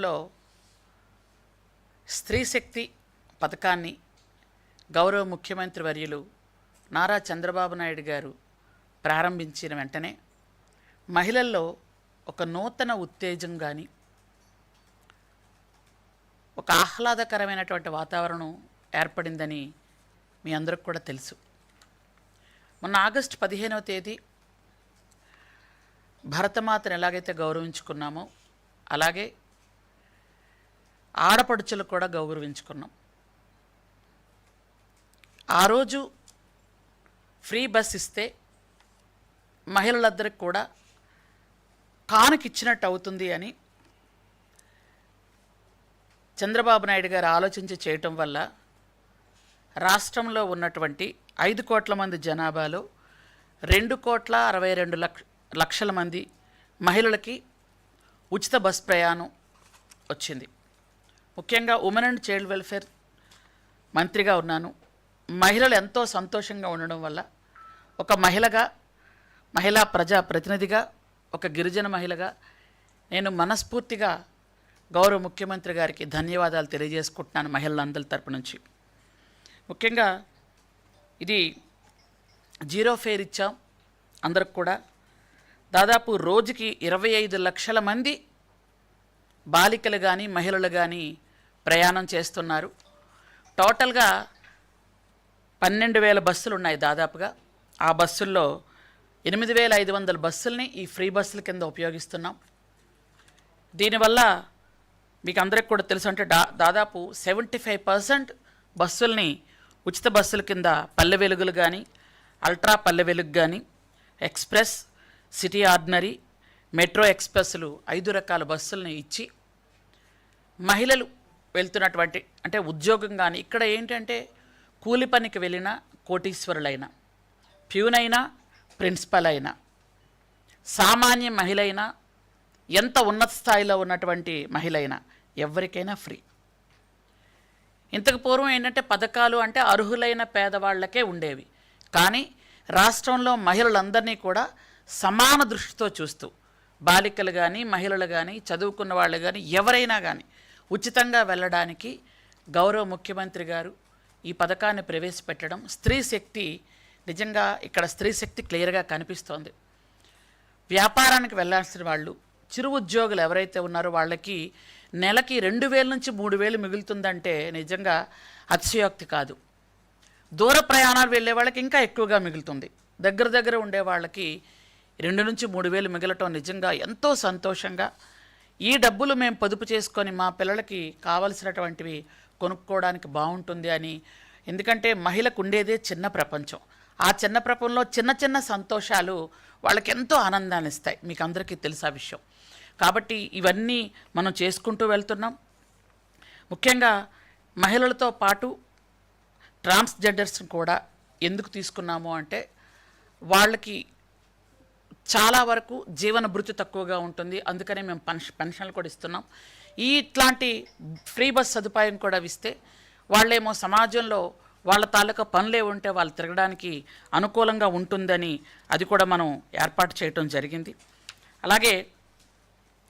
రాష్ట్రంలో స్త్రీ శక్తి పథకాన్ని గౌరవ ముఖ్యమంత్రి వర్యులు నారా చంద్రబాబు నాయుడు గారు ప్రారంభించిన వెంటనే మహిళల్లో ఒక నూతన ఉత్తేజం కానీ ఒక ఆహ్లాదకరమైనటువంటి వాతావరణం ఏర్పడిందని మీ అందరికి కూడా తెలుసు. మొన్న ఆగస్టు పదిహేనవ తేదీ భరతమాతను ఎలాగైతే గౌరవించుకున్నామో అలాగే ఆడపడుచులు కూడా గౌరవించుకున్నాం. ఆ రోజు ఫ్రీ బస్ ఇస్తే మహిళలందరికి కూడా కానుకిచ్చినట్టు అవుతుంది అని చంద్రబాబు నాయుడు గారు ఆలోచించి చేయటం వల్ల రాష్ట్రంలో ఉన్నటువంటి ఐదు కోట్ల మంది జనాభాలో రెండు కోట్ల అరవై రెండు లక్ష లక్షల మంది మహిళలకి ఉచిత బస్ ప్రయాణం వచ్చింది. ముఖ్యంగా ఉమెన్ అండ్ చైల్డ్ వెల్ఫేర్ మంత్రిగా ఉన్నాను. మహిళలు ఎంతో సంతోషంగా ఉండడం వల్ల ఒక మహిళగా మహిళా ప్రజా ప్రతినిధిగా ఒక గిరిజన మహిళగా నేను మనస్ఫూర్తిగా గౌరవ ముఖ్యమంత్రి గారికి ధన్యవాదాలు తెలియజేసుకుంటున్నాను మహిళలందరి తరపు నుంచి. ముఖ్యంగా ఇది జీరో ఫేర్ ఇచ్చాం అందరికి కూడా. దాదాపు రోజుకి ఇరవై ఐదు లక్షల మంది బాలికలు కానీ మహిళలు కానీ ప్రయాణం చేస్తున్నారు. టోటల్గా పన్నెండు వేల బస్సులు ఉన్నాయి దాదాపుగా. ఆ బస్సుల్లో ఎనిమిది వేల ఐదు వందల బస్సుల్ని ఈ ఫ్రీ బస్సుల కింద ఉపయోగిస్తున్నాం. దీనివల్ల మీకు అందరికి కూడా తెలుసు అంటే దా దాదాపు సెవెంటీ ఫైవ్ పర్సెంట్ బస్సుల్ని ఉచిత బస్సుల కింద పల్లె వెలుగులు కానీ అల్ట్రా పల్లె వెలుగు కానీ ఎక్స్ప్రెస్ సిటీ ఆర్డినరీ మెట్రో ఎక్స్ప్రెస్లు ఐదు రకాల బస్సుల్ని ఇచ్చి మహిళలు వెళ్తున్నటువంటి అంటే ఉద్యోగం కానీ ఇక్కడ ఏంటంటే కూలి పనికి వెళ్ళిన కోటీశ్వరులైన ప్యూన్ అయినా ప్రిన్సిపల్ అయినా సామాన్య మహిళ అయినా ఎంత ఉన్నత స్థాయిలో ఉన్నటువంటి మహిళ అయినా ఎవరికైనా ఫ్రీ. ఇంతకు పూర్వం ఏంటంటే పథకాలు అంటే అర్హులైన పేదవాళ్ళకే ఉండేవి. కానీ రాష్ట్రంలో మహిళలందరినీ కూడా సమాన దృష్టితో చూస్తూ బాలికలు కానీ మహిళలు కానీ చదువుకున్న వాళ్ళు కానీ ఎవరైనా కానీ ఉచితంగా వెళ్ళడానికి గౌరవ ముఖ్యమంత్రి గారు ఈ పథకాన్ని ప్రవేశపెట్టడం స్త్రీ శక్తి నిజంగా ఇక్కడ స్త్రీ శక్తి క్లియర్గా కనిపిస్తోంది. వ్యాపారానికి వెళ్ళాల్సిన వాళ్ళు చిరు ఉద్యోగులు ఎవరైతే ఉన్నారో వాళ్ళకి నెలకి రెండు వేల నుంచి మూడు వేలు మిగులుతుందంటే నిజంగా అతిశయోక్తి కాదు. దూర ప్రయాణాలు వెళ్ళే వాళ్ళకి ఇంకా ఎక్కువగా మిగులుతుంది. దగ్గర దగ్గర ఉండే వాళ్ళకి రెండు నుంచి మూడు వేలు మిగలటం నిజంగా ఎంతో సంతోషంగా. ఈ డబ్బులు మేము పొదుపు చేసుకొని మా పిల్లలకి కావలసినటువంటివి కొనుక్కోవడానికి బాగుంటుంది అని. ఎందుకంటే మహిళకు ఉండేదే చిన్న ప్రపంచం. ఆ చిన్న ప్రపంచంలో చిన్న చిన్న సంతోషాలు వాళ్ళకి ఎంతో ఆనందాన్ని ఇస్తాయి మీకు అందరికీ తెలుసా విషయం. కాబట్టి ఇవన్నీ మనం చేసుకుంటూ వెళ్తున్నాం. ముఖ్యంగా మహిళలతో పాటు ట్రాన్స్జెండర్స్ని కూడా ఎందుకు తీసుకున్నాము అంటే వాళ్ళకి చాలా వరకు జీవన భృతి తక్కువగా ఉంటుంది. అందుకనే మేము పెన్షన్ పెన్షన్లు కూడా ఇస్తున్నాం. ఈ ఇట్లాంటి ఫ్రీ బస్ సదుపాయం కూడా ఇస్తే వాళ్ళేమో సమాజంలో వాళ్ళ తాలూకా పనులే ఉంటే వాళ్ళు తిరగడానికి అనుకూలంగా ఉంటుందని అది కూడా మనం ఏర్పాటు చేయటం జరిగింది. అలాగే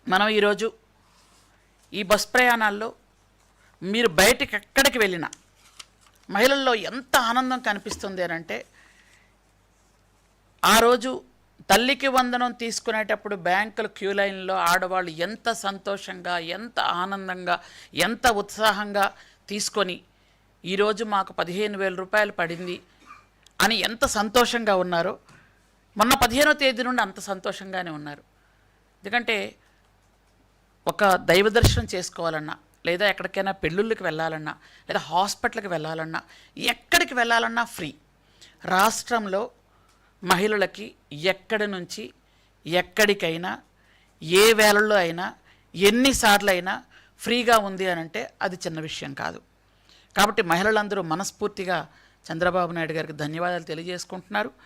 మనం ఈరోజు ఈ బస్ ప్రయాణాల్లో మీరు బయటికి ఎక్కడికి వెళ్ళినా మహిళల్లో ఎంత ఆనందం కనిపిస్తుంది అని అంటే ఆ రోజు తల్లికి వందనం తీసుకునేటప్పుడు బ్యాంకుల క్యూ లైన్లో ఆడవాళ్ళు ఎంత సంతోషంగా ఎంత ఆనందంగా ఎంత ఉత్సాహంగా తీసుకొని ఈరోజు మాకు పదిహేను వేల రూపాయలు పడింది అని ఎంత సంతోషంగా ఉన్నారో మొన్న పదిహేనో తేదీ నుండి అంత సంతోషంగానే ఉన్నారు. ఎందుకంటే ఒక దైవ దర్శనం చేసుకోవాలన్నా లేదా ఎక్కడికైనా పెళ్ళిళ్ళకి వెళ్ళాలన్నా లేదా హాస్పిటల్కి వెళ్ళాలన్నా ఎక్కడికి వెళ్ళాలన్నా ఫ్రీ. రాష్ట్రంలో మహిళలకి ఎక్కడి నుంచి ఎక్కడికైనా ఏ వేళల్లో అయినా ఎన్నిసార్లు అయినా ఫ్రీగా ఉంది అని అంటే అది చిన్న విషయం కాదు. కాబట్టి మహిళలందరూ మనస్ఫూర్తిగా చంద్రబాబు నాయుడు గారికి ధన్యవాదాలు తెలియజేసుకుంటున్నారు.